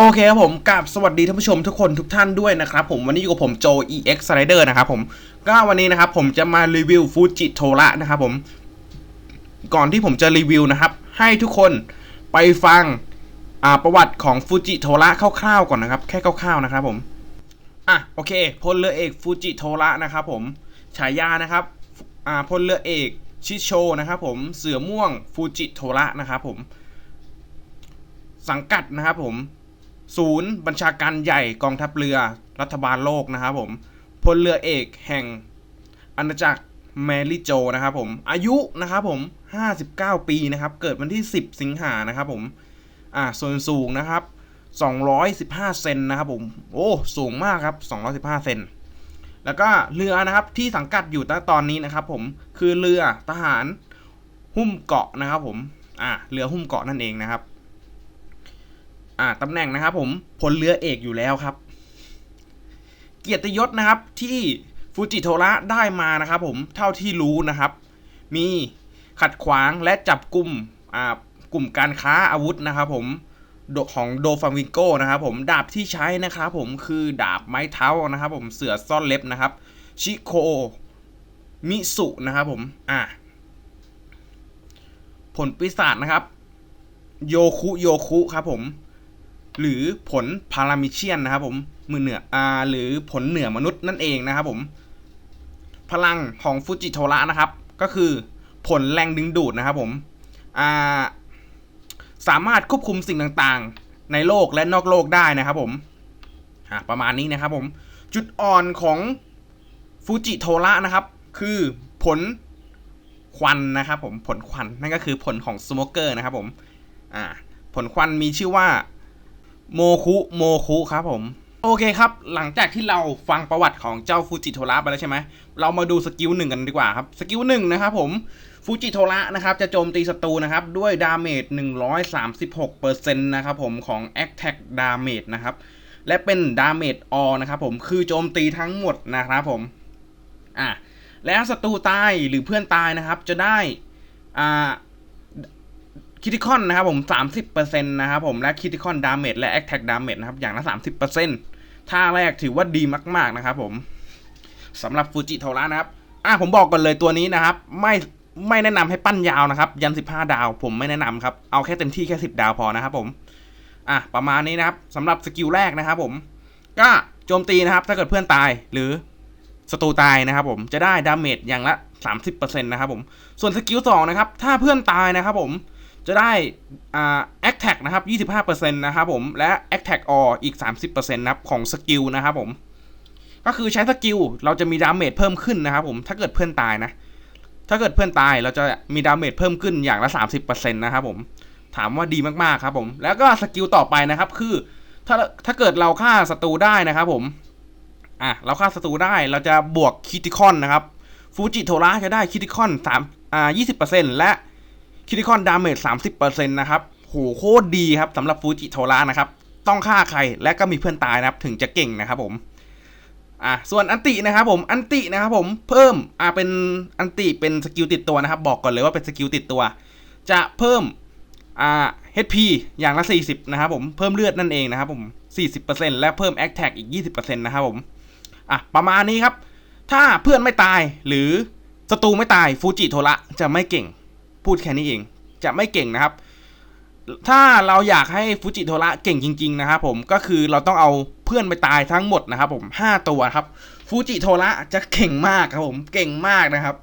โอเคครับผมกับสวัสดีท่านผู้ชมทุกคนทุกท่านด้วยนะครับผมวันนี้อยู่กับผมโจ EX Slider นะครับผมก็วันนี้นะครับผมจะมารีวิวฟูจิโทระนะครับผมก่อนที่ผมจะรีวิวนะครับ ให้ทุกคนไปฟังประวัติของฟูจิโทระคร่าวๆก่อนนะครับ แค่คร่าวๆนะครับผมอะโอเคพลเรือเอกฟูจิโทระนะครับผมฉายานะครับอ่าพลเรือเอกชิโชนะครับผมเสือม่วงฟูจิโทระนะครับผมสังกัดนะครับผม ศูนย์บัญชาการใหญ่กองทัพเรือรัฐบาลโลกนะครับผมพลเรือเอกแห่งอาณาจักรแมรี่โจนะครับผมอายุนะครับผม 59 ปีนะครับ เกิดวันที่ 10 สิงหานะครับผมอ่าส่วนสูงนะครับ 215 เซนนะครับผมโอ้สูงมากครับ 215 เซนแล้วก็เรือนะครับที่สังกัดอยู่ณตอนนี้นะครับผมคือเรือทหารหุ้มเกาะนะครับผมอ่าเรือหุ้มเกาะนั่นเองนะครับ อ่าตำแหน่งนะครับผมพลเรือเอกอยู่แล้วครับ เกียรติยศนะครับที่ฟูจิโทระได้มานะครับผมเท่าที่รู้นะครับ มีขัดขวางและจับกลุ่มอ่ากลุ่มการค้าอาวุธนะครับผมของโดฟามิงโกนะครับผมดาบที่ใช้นะครับผมคือดาบไม้เท้านะครับผมเสือซ่อนเล็บนะครับ ชิโคมิสุนะครับผมอ่าผลปีศาจนะครับ โยคุโยคุครับผม หรือผลพารามิเชียนนะครับผมมือเหนืออ่าหรือผลเหนือมนุษย์นั่นเองนะครับผมพลังของฟูจิโทระนะครับ ก็คือผลแรงดึงดูดนะครับผมอ่าสามารถควบคุมสิ่งต่างๆ ในโลกและนอกโลกได้นะครับผมประมาณนี้นะครับผม จุดอ่อนของฟูจิโทระนะครับ คือผลควันนะครับผมผลควันนั่นก็คือผลของสโมเกอร์นะครับผมผลควันมีชื่อว่า โมคุโมคุครับผม โอเคครับ หลังจากที่เราฟังประวัติของเจ้าฟูจิโทระไปแล้วใช่ไหมเรามาดูสกิลหนึ่งกันดีกว่าครับ สกิลหนึ่งนะครับผมฟูจิโทระนะครับจะโจมตีศัตรูนะครับ ด้วยดาเมจ136%นะครับผมของ Attack Damage นะครับ และเป็นดาเมจออนะครับผมคือโจมตีทั้งหมดนะครับผมอะแล้วศัตรูตายหรือเพื่อนตายนะครับ จะได้อ่า คิติคอนนะครับผม 30%นะครับผมและคิติคอนดาเมจและแอคแท็กดาเมจนะครับ อย่างละ 30%ท่าแรกถือว่าดีมากๆนะครับผมสำหรับฟูจิโทระนะครับอะผมบอกก่อนเลยตัวนี้นะครับ ไม่ไม่แนะนำให้ปั้นยาวนะครับ ยัน 15 ดาว ผมไม่แนะนำครับ เอาแค่เต็มที่แค่ 10 ดาวพอนะครับผมอะประมาณนี้นะครับสำหรับสกิลแรกนะครับผมก็โจมตีนะครับ ถ้าเกิดเพื่อนตายหรือศัตรูตายนะครับผมจะได้ดาเมจอย่างละ 30%นะครับผมส่วนสกิล2นะครับถ้าเพื่อนตายนะครับผม จะได้อ่า attack นะครับ 25%นะครับผม และ attack all อีก 30%นะครับของสกิลนะครับผม ก็คือใช้สกิลเราจะมีดาเมจเพิ่มขึ้นนะครับผม ถ้าเกิดเพื่อนตายนะ ถ้าเกิดเพื่อนตายเราจะมีดาเมจเพิ่มขึ้นอย่างละ 30%นะครับผม ถามว่าดีมากๆครับผม แล้วก็สกิลต่อไปนะครับคือ ถ้าถ้าเกิดเราฆ่าศัตรูได้นะครับผม อะเราฆ่าศัตรูได้เราจะบวกคิติคอนนะครับ ฟูจิโทระจะได้คิติคอน3อ่า20%และ คิติคอนดาเมจ30%นะครับโหโคตรดีครับสำหรับฟูจิโทระนะครับ ต้องฆ่าใครและก็มีเพื่อนตายนะครับ ถึงจะเก่งนะครับผมอะส่วนอันตินะครับผมอันตินะครับผมเพิ่มอ่าเป็นอันติเป็นสกิลติดตัวนะครับ บอกก่อนเลยว่าเป็นสกิลติดตัว จะเพิ่มอ่า HP อย่างละ 40 นะครับผมเพิ่มเลือดนั่นเองนะครับผม 40%และเพิ่ม Attack อีก 20%นะครับผมอะประมาณนี้ครับ ถ้าเพื่อนไม่ตายหรือศัตรูไม่ตายฟูจิโทระจะไม่เก่ง พูดแค่นี้เอง จะไม่เก่งนะครับ ถ้าเราอยากให้ฟูจิโทระเก่งจริง ๆ นะครับผมก็คือเราต้องเอาเพื่อนไปตายทั้งหมดนะครับ ผมห้าตัวครับฟูจิโทระจะเก่งมากครับผมเก่งมากนะครับ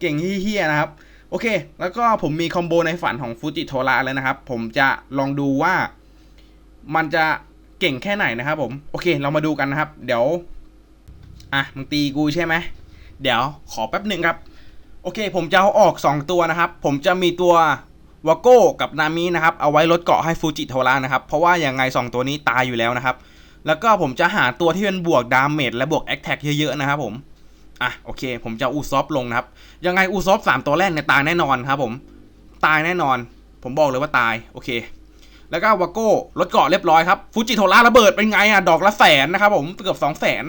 เก่งเฮี้ยนะครับโอเค แล้วก็ผมมีคอมโบในฝันของฟูจิโทระแล้วนะครับ ผมจะลองดูว่ามันจะเก่งแค่ไหนนะครับผม โอเค เรามาดูกันนะครับ เดี๋ยว อะ มึงตีกูใช่ไหม เดี๋ยวขอแป๊บหนึ่งครับ โอเค ผมจะเอาออก 2 ตัวนะครับ ผมจะมีตัววาโก้กับนามินะครับ เอาไว้ลดเกาะให้ฟูจิโทระนะครับ เพราะว่าอย่างไง 2 ตัวนี้ตายอยู่แล้วนะครับ แล้วก็ผมจะหาตัวที่เป็นบวกดาเมจและบวกแอคแท็กเยอะๆนะครับผม อะโอเค ผมจะอูซอฟลงนะครับ ยังไงอูซอฟสามตัวแรกเนี่ยตายแน่นอนครับผม ตายแน่นอน ผมบอกเลยว่าตาย โอเค แล้วก็วาโก้ลดเกาะเรียบร้อยครับ ฟูจิโทระระเบิดเป็นไงอะ ดอกละแสนนะครับผม เกือบสองแสน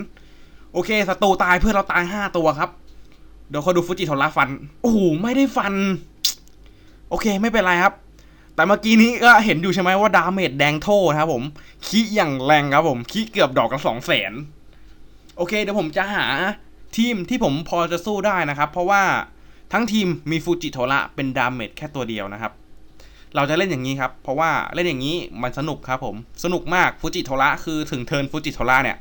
โอเค ศัตรูตายเพื่อนเราตายห้าตัวครับ ดี๋ยวเขาดูฟูจิโทระฟัน โอ้โห ไม่ได้ฟัน โอเค ไม่เป็นไรครับ แต่เมื่อกี้นี้ก็เห็นอยู่ใช่ไหมว่าดาเมจแดงโทนะครับผมคีอย่างแรงครับผมคีเกือบดอกละสองแสน โอเค เดี๋ยวผมจะหาทีมที่ผมพอจะสู้ได้นะครับ เพราะว่าทั้งทีมมีฟูจิโทระเป็นดาเมจแค่ตัวเดียวนะครับ เราจะเล่นอย่างนี้ครับ เพราะว่าเล่นอย่างนี้มันสนุกครับผม สนุกมากฟูจิโทระคือถึงเทิร์นฟูจิโทระเนี่ย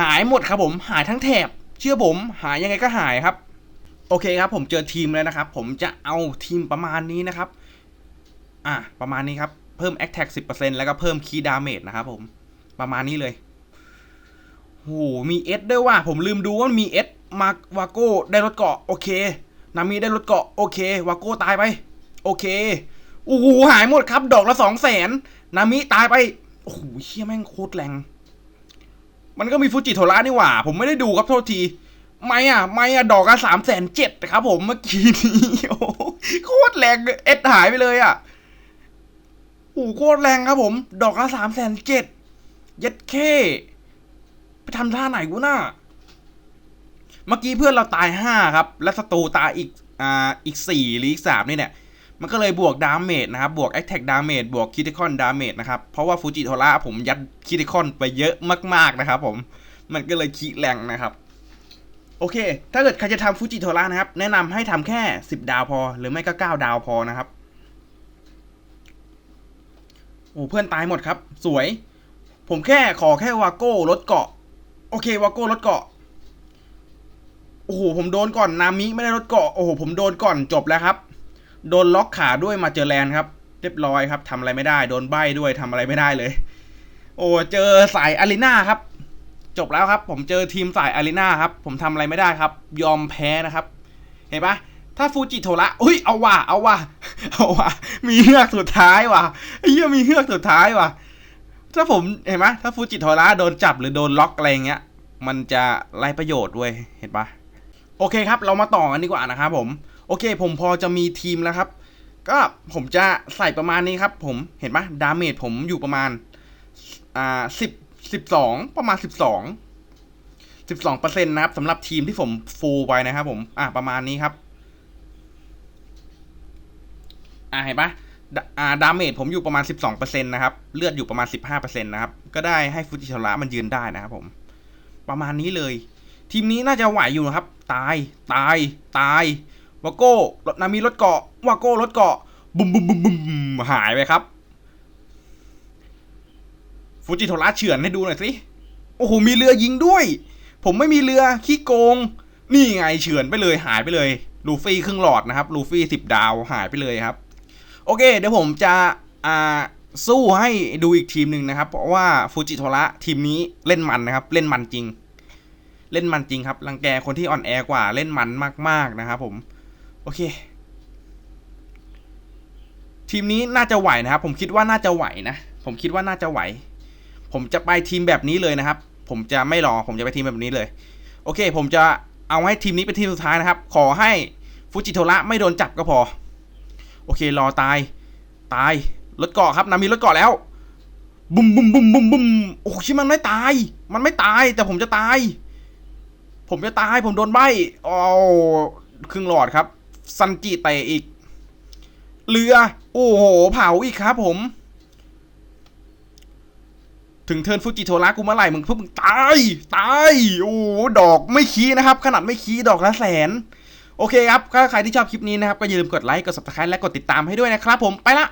หายหมดครับผม หายทั้งแถบ เชื่อผมหายยังไงก็หายครับ โอเคครับ ผมเจอทีมแล้วนะครับ ผมจะเอาทีมประมาณนี้นะครับ อะประมาณนี้ครับ เพิ่ม Attack 10%แล้วก็เพิ่ม Key Damage นะครับผมประมาณนี้เลยโหมีเอสด้วยว่ะผมลืมดูว่ามีเอสมาวาโก้ได้รถเกาะโอเคนามีได้รถเกาะโอเควาโก้ตายไป โอเคโอ้โหหายหมดครับ ดอกละสองแสนนามิตายไปโอ้โหเชี่ยแม่งโคตรแรง มันก็มีฟูจิโทระนี่หว่า ผมไม่ได้ดูครับโทษที ไม่อะ ไม่อะ ดอกละสามแสนเจ็ดครับผมเมื่อกี้นี้โอ้โคตรแรงเอ็ดหายไปเลยอะโอ้โคตรแรงครับผม ดอกละสามแสนเจ็ดยัดเข้ไปทำท่าไหนกูน่ะเมื่อกี้เพื่อนเราตายห้าครับ และศัตรูตายอีกอ่าอีกสี่หรืออีกสามนี่เนี่ย มันก็เลยบวกดาเมจนะครับ บวก Attack Damage บวก Critical Damage นะครับ เพราะว่าฟูจิโทระผมยัด Critical ไปเยอะมากๆนะครับผม มันก็เลยคีแรงนะครับ โอเค ถ้าเกิดใครจะทำฟูจิโทระนะครับ แนะนำให้ทำแค่ 10 ดาวพอ หรือไม่ก็ 9 ดาวพอนะครับ โอ้เพื่อนตายหมดครับ สวย ผมแค่ขอแค่วาโก้ลดเกาะ โอเควาโก้ลดเกาะโอ้โหผมโดนก่อนนามิไม่ได้ลดเกาะโอ้โหผมโดนก่อนจบแล้วครับ โดนล็อกขาด้วยมาเจอแลนครับ เรียบร้อยครับทำอะไรไม่ได้ โดนใบ้ด้วยทำอะไรไม่ได้เลย โอ้เจอสายอารีนาครับ จบแล้วครับ ผมเจอทีมสายอารีนาครับ ผมทำอะไรไม่ได้ครับ ยอมแพ้นะครับ เห็นปะถ้าฟูจิโทระอุ้ย เอาว่ะ เอาว่ะ เอาว่ะ มีเฮือกสุดท้ายว่ะเหี้ยมีเฮือกสุดท้ายว่ะ ถ้าผม เห็นไหมถ้าฟูจิโทระโดนจับหรือโดนล็อกอะไรเงี้ย มันจะไรประโยชน์ด้ย เห็นปะโอเคครับ เรามาต่อกันดีกว่านะครับผม โอเค ผมพอจะมีทีมแล้วครับ ก็ผมจะใส่ประมาณนี้ครับ ผมเห็นปะดาเมจผมอยู่ประมาณอ่าสิบสิบสองประมาณสิบสองสิบสองเปอร์เซ็นต์นะครับสำหรับทีมที่ผมฟูลไปนะครับ ผมอ่าประมาณนี้ครับอ่าเห็นปะอ่าดาเมจผมอยู่ประมาณสิบสองเปอร์เซ็นต์นะครับ เลือดอยู่ประมาณสิบห้าเปอร์เซ็นต์นะครับ ก็ได้ให้ฟูจิชระมันยืนได้นะครับผม ประมาณนี้เลย ทีมนี้น่าจะไหวอยู่นะครับ ตาย ตาย ตาย วาโก้รถนามีรถเกาะวาโก้รถเกาะบุมบุมบุมบุมหายไปครับ ฟูจิโทระเฉือนให้ดูหน่อยสิโอ้โหมีเรือยิงด้วย ผมไม่มีเรือขี้โกง นี่ไงเฉือนไปเลยหายไปเลย ลูฟี่ครึ่งหลอดนะครับ ลูฟี่สิบดาวหายไปเลยครับ โอเค เดี๋ยวผมจะอ่าสู้ให้ดูอีกทีมหนึ่งนะครับ เพราะว่าฟูจิโทระทีมนี้เล่นมันนะครับ เล่นมันจริง เล่นมันจริงครับรังแกคนที่อ่อนแอกว่าเล่นมันมากๆนะครับผม โอเค ทีมนี้น่าจะไหวนะครับ ผมคิดว่าน่าจะไหวนะ ผมคิดว่าน่าจะไหว ผมจะไปทีมแบบนี้เลยนะครับ ผมจะไม่รอ ผมจะไปทีมแบบนี้เลย โอเค ผมจะเอาให้ทีมนี้เป็นทีมสุดท้ายนะครับ ขอให้ฟูจิโทระไม่โดนจับก็พอ โอเค รอตาย ตาย รถเกาะครับ นามีรถเกาะแล้ว บุมบุมบุมบุมบุมโอ้ชิมันไม่ตาย มันไม่ตาย แต่ผมจะตาย ผมจะตาย ผมโดนใบโอ้ครึ่งหลอดครับ ซันจิเตะอีก เรือ โอ้โห เผาอีกครับผม ถึงเทิร์นฟูจิโทระกูเมื่อไหร่มึงพวกมึงตาย ตาย โอ้ดอกไม่คีนะครับ ขนาดไม่คีดอกละแสน โอเคครับ ถ้าใครที่ชอบคลิปนี้นะครับ ก็อย่าลืมกดไลค์ กด subscribe และกดติดตามให้ด้วยนะครับผม ไปละ